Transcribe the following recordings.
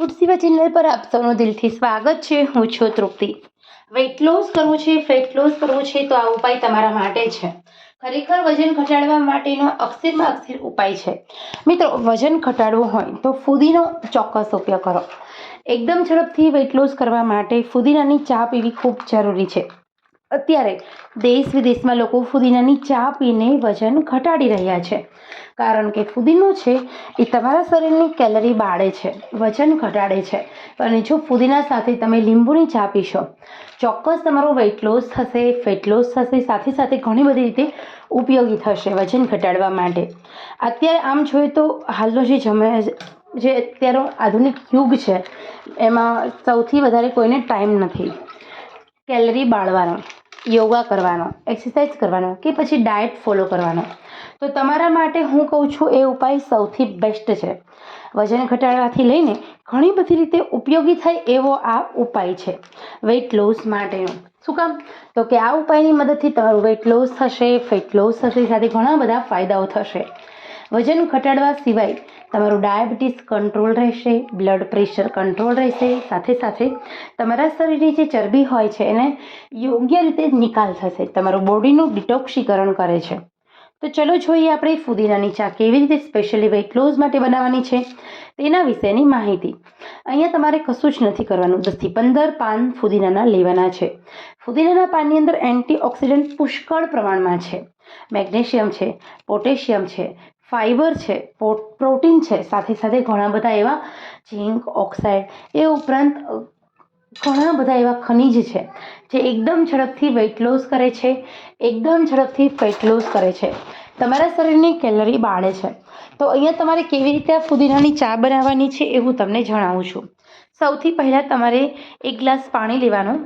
ફૂડસીવા channel પર આપ સૌનું દિલથી સ્વાગત છે. હું છું તૃપ્તિ. વેઇટ લોસ કરવું છે ફેટ લોસ કરવું છે, તો આ ઉપાય તમારા માટે છે. ખરેખર વજન ઘટાડવા માટેનો અક્ષરમાં અક્ષર ઉપાય છે. મિત્રો, વજન ઘટાડવું હોય તો ફુદીનો ચોક્કસ ઉપયોગ કરો. એકદમ ઝડપથી વેઇટ લોસ કરવા માટે ફુદીનાની ચા પીવી ખૂબ જરૂરી છે. અત્યારે દેશ વિદેશમાં લોકો ફુદીનાની ચા પીને વજન ઘટાડી રહ્યા છે. કારણ કે ફુદીનો છે એ તમારા શરીરની કેલરી બાળે છે, વજન ઘટાડે છે. અને જો ફુદીના સાથે તમે લીંબુની ચા પીશો, ચોક્કસ તમારો વેઇટ લોસ થશે ફેટ લોસ થશે, સાથે સાથે ઘણી બધી રીતે ઉપયોગી થશે વજન ઘટાડવા માટે. અત્યારે આમ જોઈએ તો હાલનો જે જમે, જે અત્યારનો આધુનિક યુગ છે, એમાં સૌથી વધારે કોઈને ટાઈમ નથી. કેલરી બાળવાનો. યોગા કરવાનો એક્સરસાઇઝ કરવાનો કે પછી ડાયટ ફોલો કરવાનો. તો તમારા માટે હું કહું છું એ ઉપાય સૌથી બેસ્ટ છે. વજન ઘટાડવાથી લઈને ઘણી બધી રીતે ઉપયોગી થાય એવો આ ઉપાય છે. વેઇટ લોસ માટેનો. શું કામ? તો કે આ ઉપાયની મદદથી તમારું વેઇટ લોસ થશે ફેટ લોસ થશે, સાથે ઘણા બધા ફાયદાઓ થશે. વજન ઘટાડવા સિવાય તમારું ડાયાબિટીસ કંટ્રોલ રહેશે, બ્લડ પ્રેશર કંટ્રોલ રહેશે, સાથે સાથે તમારા શરીરની જે ચરબી હોય છે એને યોગ્ય રીતે નિકાલ થશે. તમારું બોડીનું ડિટોક્સીકરણ કરે છે. તો ચલો જોઈએ આપણે ફુદીનાની ચા કેવી રીતે સ્પેશિયલી વેઇટ લોસ માટે બનાવવાની છે. તેના વિશેની માહિતી. અહીંયા તમારે કશું જ નથી કરવાનું. દસથી પંદર પાન ફુદીનાના લેવાના છે. ફુદીનાના પાનની અંદર એન્ટીઓક્સિડન્ટ પુષ્કળ પ્રમાણમાં છે. મેગ્નેશિયમ છે, પોટેશિયમ છે ફાઈબર છે પ્રોટીન છે, સાથે સાથે ઘણા બધા એવા ઝીંક, ઓક્સાઇડ, એ ઉપરાંત ઘણા બધા એવા ખનિજ છે, જે એકદમ ઝડપથી વેઇટ લોસ કરે છે, એકદમ ઝડપથી ફેટ લોસ કરે છે. તમારા શરીરની કેલરી બાળે છે. તો અહીંયા તમારે કેવી રીતે આ ફુદીનાની ચા બનાવવાની છે એ હું તમને જણાવું છું. સૌથી પહેલાં તમારે એક ગ્લાસ પાણી લેવાનું.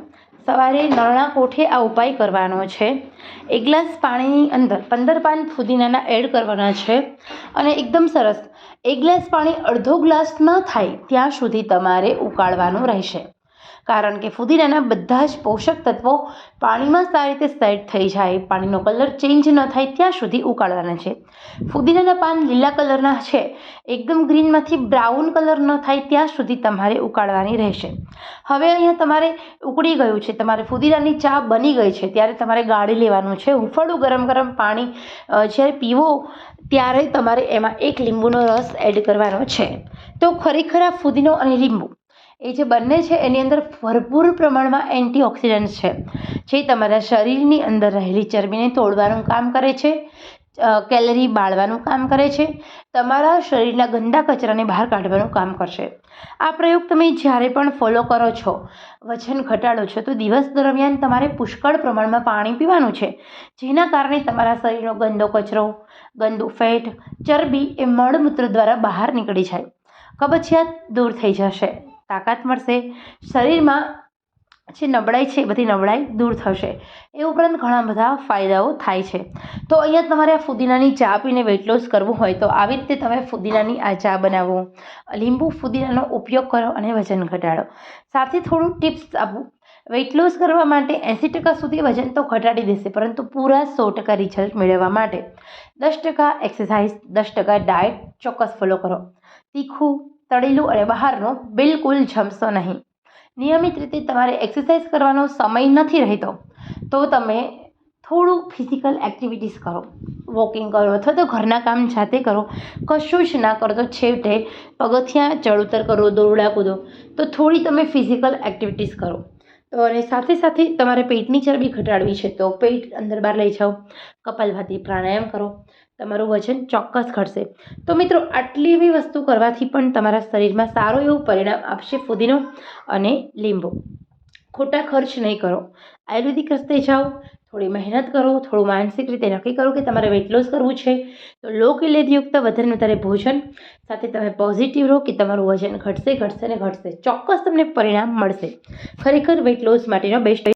સવારે નરણા કોઠે આ ઉપાય કરવાનો છે. એક ગ્લાસ પાણીની અંદર પંદર પાન ફુદીનાના એડ કરવાના છે અને એકદમ સરસ. એક ગ્લાસ પાણી અડધો ગ્લાસ ન થાય ત્યાં સુધી તમારે ઉકાળવાનું રહેશે. કારણ કે ફુદીનાના બધા જ પોષક તત્વો પાણીમાં સારી રીતે સેટ થઈ જાય, પાણીનો કલર ચેન્જ ન થાય ત્યાં સુધી ઉકાળવાના છે. ફુદીનાના પાન લીલા કલરના છે એકદમ ગ્રીનમાંથી બ્રાઉન કલર ન થાય ત્યાં સુધી તમારે ઉકાળવાની રહેશે. હવે અહીંયા તમારે ઉકળી ગયું છે, તમારે ફુદીનાની ચા બની ગઈ છે, ત્યારે તમારે ગાળી લેવાનું છે. હુંફાળું ગરમ ગરમ પાણી જ્યારે પીવો, ત્યારે તમારે એમાં એક લીંબુનો રસ એડ કરવાનો છે. તો ખરેખર આ ફુદીનો અને લીંબુ, એ જે બંને છે, એની અંદર ભરપૂર પ્રમાણમાં એન્ટીઓક્સિડન્ટ છે. જે તમારા શરીરની અંદર રહેલી ચરબીને તોડવાનું કામ કરે છે. કેલરી બાળવાનું કામ કરે છે. તમારા શરીરના ગંદા કચરાને બહાર કાઢવાનું કામ કરશે. આ પ્રયોગ તમે જ્યારે પણ ફોલો કરો છો, વજન ઘટાડો છો, તો દિવસ દરમિયાન તમારે પુષ્કળ પ્રમાણમાં પાણી પીવાનું છે. જેના કારણે તમારા શરીરનો ગંદો કચરો, ગંદુ ફેટ, ચરબી એ મળમૂત્ર દ્વારા બહાર નીકળી જાય. કબજિયાત દૂર થઈ જશે. તાકાત મળશે. શરીરમાં જે નબળાઈ છે, એ બધી નબળાઈ દૂર થશે. એ ઉપરાંત ઘણા બધા ફાયદાઓ થાય છે. તો અહીંયા તમારે આ ફુદીનાની ચા પીને વેટ લોસ કરવું હોય તો આવી રીતે તમે ફુદીનાની આ ચા બનાવો. લીંબુ ફુદીનાનો ઉપયોગ કરો અને વજન ઘટાડો. સાથે થોડું ટિપ્સ આપું. વેઇટ લોસ કરવા માટે એંસી ટકા સુધી વજન તો ઘટાડી દેશે, પરંતુ પૂરા સો ટકા રિઝલ્ટ મેળવવા માટે દસ ટકા એક્સરસાઇઝ દસ ટકા ડાયટ ચોક્કસ ફોલો કરો. તીખું, તળેલું અને બહારનું બિલકુલ જમશો નહીં. નિયમિત રીતે તમારે એક્સરસાઇઝ કરવાનો સમય નથી રહેતો, તો તમે થોડું ફિઝિકલ એક્ટિવિટીઝ કરો. વોકિંગ કરો અથવા તો ઘરના કામ જાતે કરો. કશું જ ના કરો તો છેવટે પગથિયાં ચડ ઉતર કરો, દોરડા કૂદો, તો થોડી તમે ફિઝિકલ એક્ટિવિટીઝ કરો. અને સાથે સાથે તમારે પેટની ચરબી ઘટાડવી છે તો પેટ અંદર બહાર લઈ જાઓ. કપાલભાતી પ્રાણાયામ કરો. તમારું વજન ચોક્કસ ઘટશે. તો મિત્રો, આટલી એવી વસ્તુ કરવાથી પણ તમારા શરીરમાં સારું એવું પરિણામ આપશે ફુદીનો અને લીંબુ. ખોટા ખર્ચ નહીં કરો. આયુર્વેદિક રસ્તે જાઓ થોડી મહેનત કરો, થોડું માનસિક રીતે નક્કી કરો કે તમારે વેટ લોસ કરવું છે. તો લો કેલેરીયુક્ત વધારે વધારે ભોજન સાથે તમે પોઝિટિવ રહો કે તમારું વજન ઘટશે ઘટશે ને ઘટશે. ચોક્કસ તમને પરિણામ મળશે. ખરેખર વેટ લોસ માટેનો બેસ્ટ